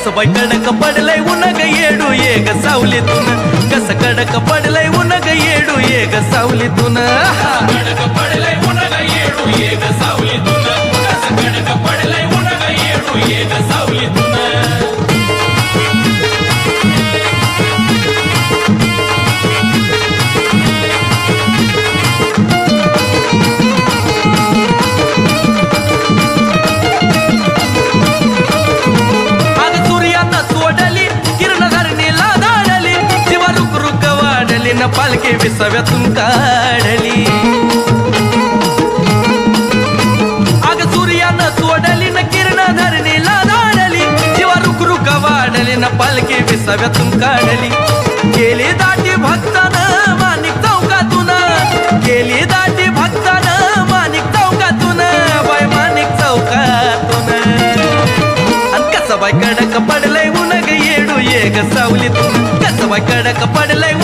कसं बाई कडक पडलंय उन ग येडू ये ग सावलीतून. कसं कडक पडलंय उन ग येडू ये ग सावलीतून. कडक पडलंय उन्हाळा येडू ये ग सावलीतून. पालखी विसाव्यातून काढली. अग सूर्यानं सोडली न किरण धरणीला धाडली जीवा रुक रुक वाढली न पालखी विसाव्यातून काढली. गेली दाटी भक्तानं माणिक चौकातून. गेली दाटी भक्तानं माणिक चौकातून बाय माणिक चौकातून. अन कसं बाय कडक पडलंय उन ग येडू ये ग सावलीतून. कसं बाय कडक पडलंय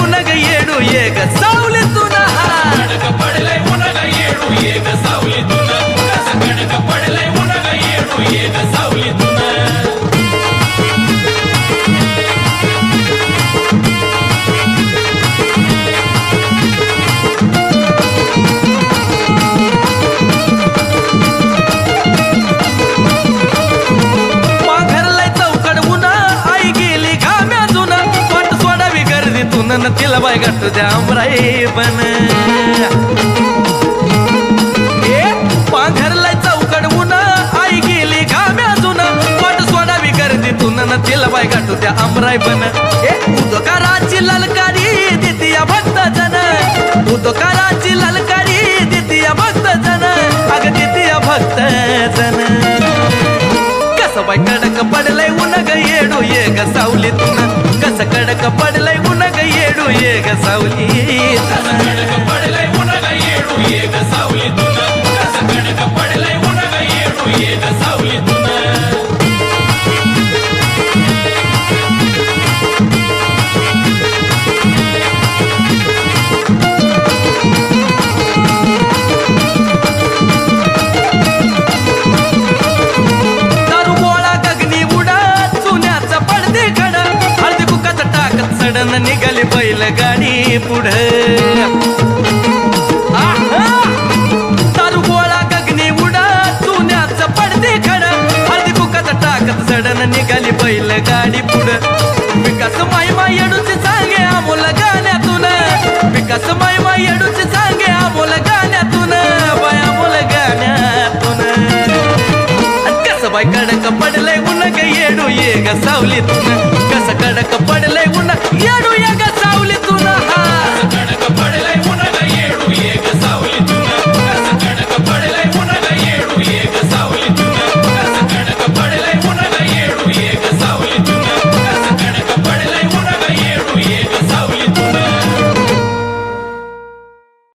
गर्दीतून तिला बाय गाठ द्या अमराई बन ए पांघरलाय चौकड उन्हा आई गेली घाम्या जुना वाट सोडावी गर्दीतून न तिला बाय गाठ द्या अमराई बन ए उदकाराची ललकारी दितिया भक्त जन उदकाराची ललकारी दितिया भक्त जन अग दितिया भक्त जन कसं बाय कडक पडलंय उन ग येडू ये ग सावलीतून. कसं कडक पड येडू टाकत निघाली बैल गाडी पुढ दारू गोळा गगनी उडा चुन्याचा पडते खड. हळदी बुकात टाकत सडन निघाली बैल गाडी पुढ. विकास माय माई येडूची सांगे आमोल गाण्यातून. विकास माय माई येडूची सांगे आमोल गाण्यातून. बाय अमोल गाण्यातून. कसं बाय कडक पडलंय उन येडू ये ग सावलीतून. கணக்கப்படலை உன்னை ஏடு எக